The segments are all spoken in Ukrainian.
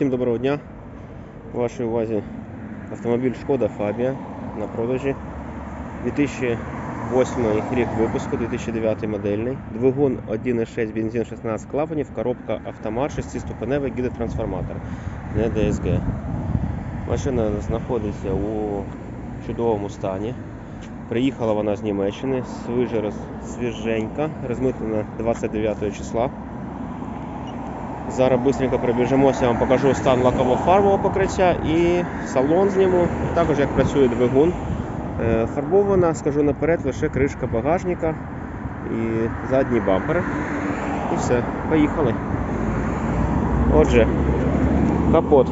Всім доброго дня. У вашій увазі автомобіль Шкода Фабія на продажі. 2008 рік випуску, 2009 модельний. Двигун 1.6 бензин 16 клапанів, коробка автомат, 6-ступеневий гідротрансформатор, не DSG. Машина знаходиться у чудовому стані. Приїхала вона з Німеччини, свіженька, розмитнена 29 числа. Зараз швидко пробіжимося, я вам покажу стан лаково-фарбового покриття і салон зніму, також як працює двигун. Е, Фарбована, скажу наперед, лише кришка багажника і задній бампер. І все, поїхали. Отже, капот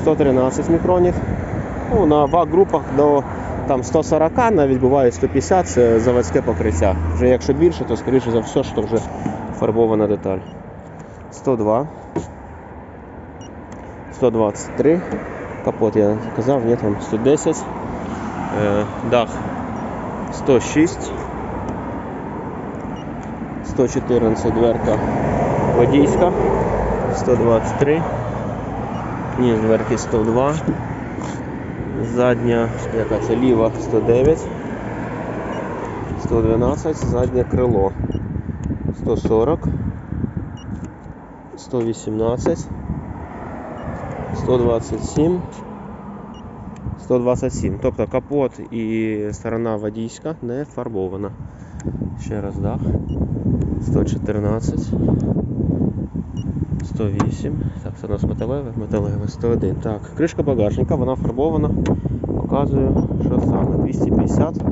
113 мікронів. Ну, на вак-групах до там, 140, навіть буває 150 це заводське покриття. Вже якщо більше, то скоріше за все, що вже фарбована деталь. 102. 123. Капот я казав, ні, там 110. Е, дах 106. 114 дверка водійська. 123. Ні, дверки 102. Задня, яка це ліва 109. 112, заднє крило 140, 118, 127, 127. Тобто капот і сторона водійська не фарбована. Ще раз дах. 114, 108. Так, це у нас металеве, металеве 101. Так, кришка багажника, вона фарбована. Показую, що саме. 250,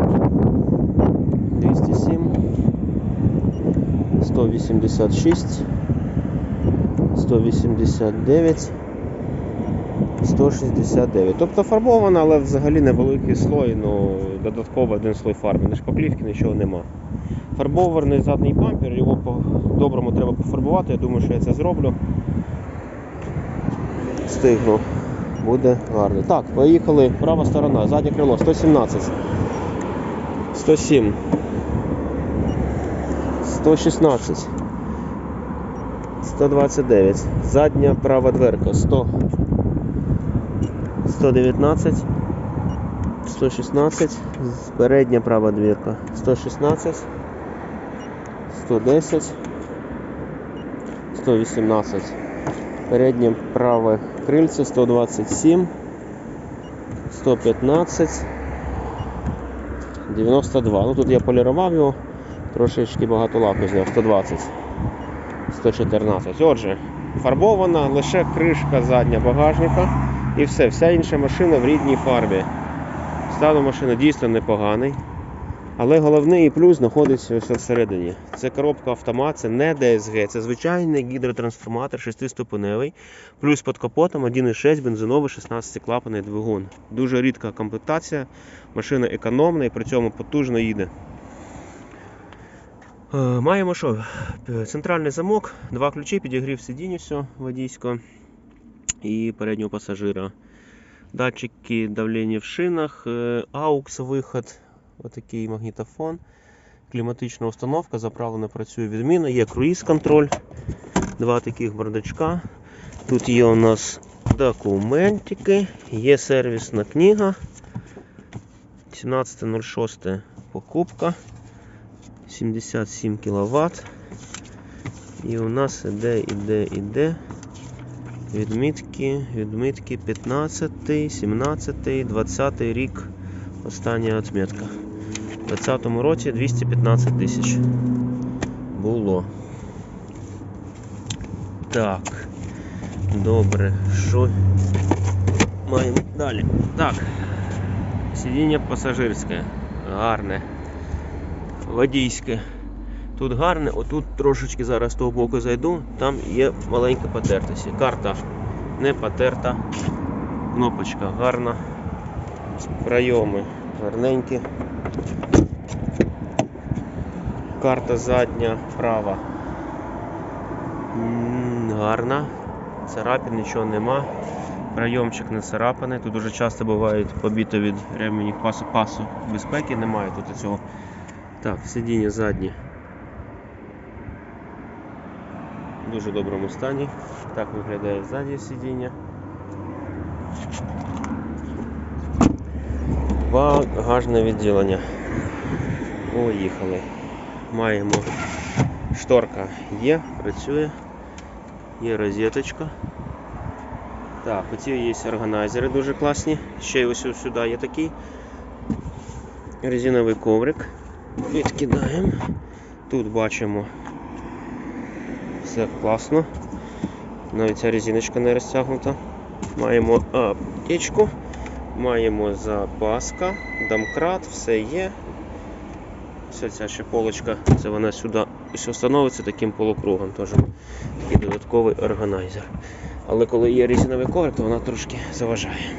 186, 189, 169. Тобто фарбована, але взагалі невеликий слой, ну додатково один слой фарби. Не шпаклівки, нічого нема. Фарбований задній бампер, його по-доброму треба пофарбувати, я думаю, що я це зроблю. Встигну. Буде гарно. Так, поїхали. Права сторона, заднє крило 117. 107. 116. 129. Задня права дверка 100. 119. 116. Передня права дверка 116. 110. 118. Переднє праве крильце 127. 115. 92. Ну тут я полірував його. Трошечки багато лаку зняв, 120, 114. Отже, фарбована лише кришка задня багажника і все, вся інша машина в рідній фарбі. Стан машини дійсно непоганий. Але головний плюс знаходиться ось всередині. Це коробка автомат, це не DSG, це звичайний гідротрансформатор 6-ступеневий, плюс під капотом 1,6 бензиновий 16-клапаний двигун. Дуже рідка комплектація, машина економна і при цьому потужно їде. Е, Маємо що? Центральний замок, два ключі, підігрів сидіння все водійського і переднього пасажира. Датчики давлення в шинах, е, AUX виход, отакий магнітофон, кліматична установка, заправлена працює відмінно, є круїз контроль, два таких бардачка. Тут є у нас документики, є сервісна книга. 17.06 покупка. 77 кВт. І у нас іде, іде, іде. Відмітки, відмітки 15, 17, 20 рік. Остання відмітка. У 2020 році 215 тисяч. Було. Так. Добре. Що маємо далі? Так. Сидіння пасажирське. Гарне водійське. Тут гарне, отут трошечки зараз з того боку зайду, там є маленька потертість. Карта не потерта, кнопочка гарна, прийоми гарненькі. Карта задня права. Гарна. Царапин нічого нема. Прийомчик не царапаний. Тут дуже часто бувають побіто від ремені пасу пасу безпеки, немає тут цього. Так, сидіння заднє. в дуже доброму стані. Так виглядає ззаді сидіння. Багажне відділення. Поїхали. Маємо шторка є, працює. Є розеточка. Так, оці є органайзери дуже класні. Ще й ось сюди є такий резиновий коврик. Відкидаємо. Тут бачимо все класно. Навіть ця резиночка не розтягнута. Маємо аптечку, маємо запаска, домкрат, все є. Ось ця ще полочка, це вона сюди ось встановиться таким полукругом. Теж такий додатковий органайзер. Але коли є резиновий коврик, то вона трошки заважає.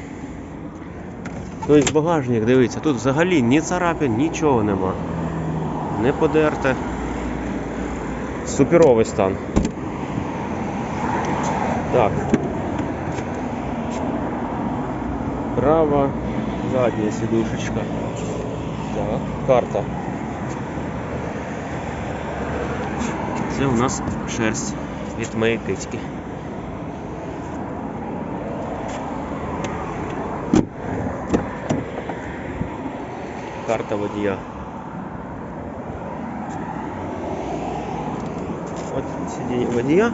Тобто багажник, дивіться, тут взагалі ні царапин, нічого нема. Не подерте. Суперовий стан. Так. Права задня сідушечка. Так, карта. Це у нас шерсть від моєї кицьки. Карта водія. От сидіння водія.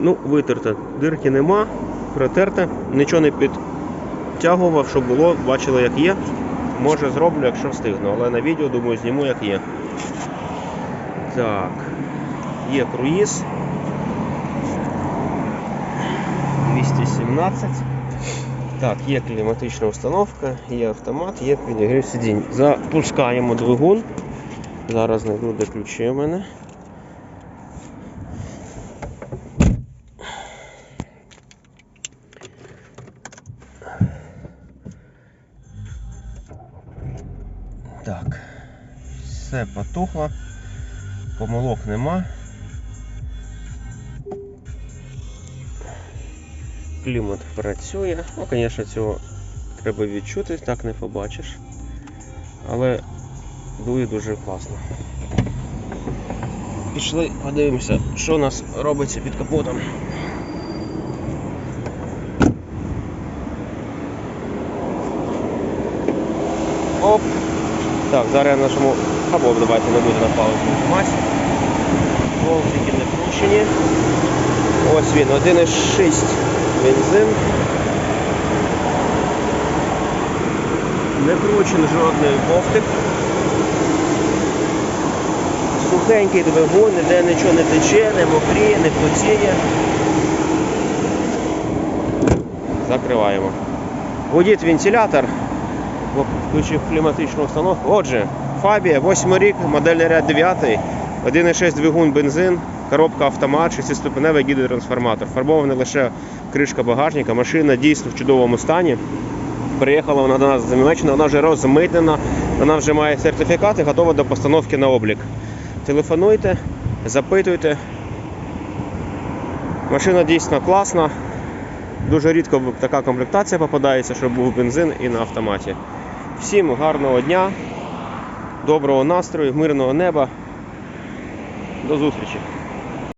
Ну, витерта. Дирки нема, протерта, нічого не підтягував, щоб було, бачили як є. Може зроблю, якщо встигну, але на відео думаю зніму як є. Так, є круїз. 217. Так, є кліматична установка, є автомат, є підігрів сидінь. Запускаємо двигун. Зараз знайду, де ключі у мене. Так, все потухло, помилок нема. Клімат працює. Ну, звісно, цього треба відчути, так не побачиш. Але дує дуже класно. Пішли, подивимося, що у нас робиться під капотом. Оп! Так, зараз я нажму. Або давайте не буде на паузу нажимати. Болтики не кручені. Ось він, 1,6 бензин. Не кручений жодний бовтик. Сухенький двигун, ніде нічого не тече, не мокріє, не потіє. Закриваємо. Гудить вентилятор. Включив кліматичну установку. Отже, Фабія, 8 рік, модельний ряд 9, 1,6 двигун бензин, коробка автомат, 6-ступеневий гідротрансформатор. Фарбована лише кришка багажника. Машина дійсно в чудовому стані. Приїхала вона до нас з Німеччини, вона вже розмитнена, вона вже має сертифікати, готова до постановки на облік. Телефонуйте, запитуйте. Машина дійсно класна. Дуже рідко така комплектація попадається, щоб був бензин і на автоматі. Всім гарного дня, доброго настрою, мирного неба. До зустрічі!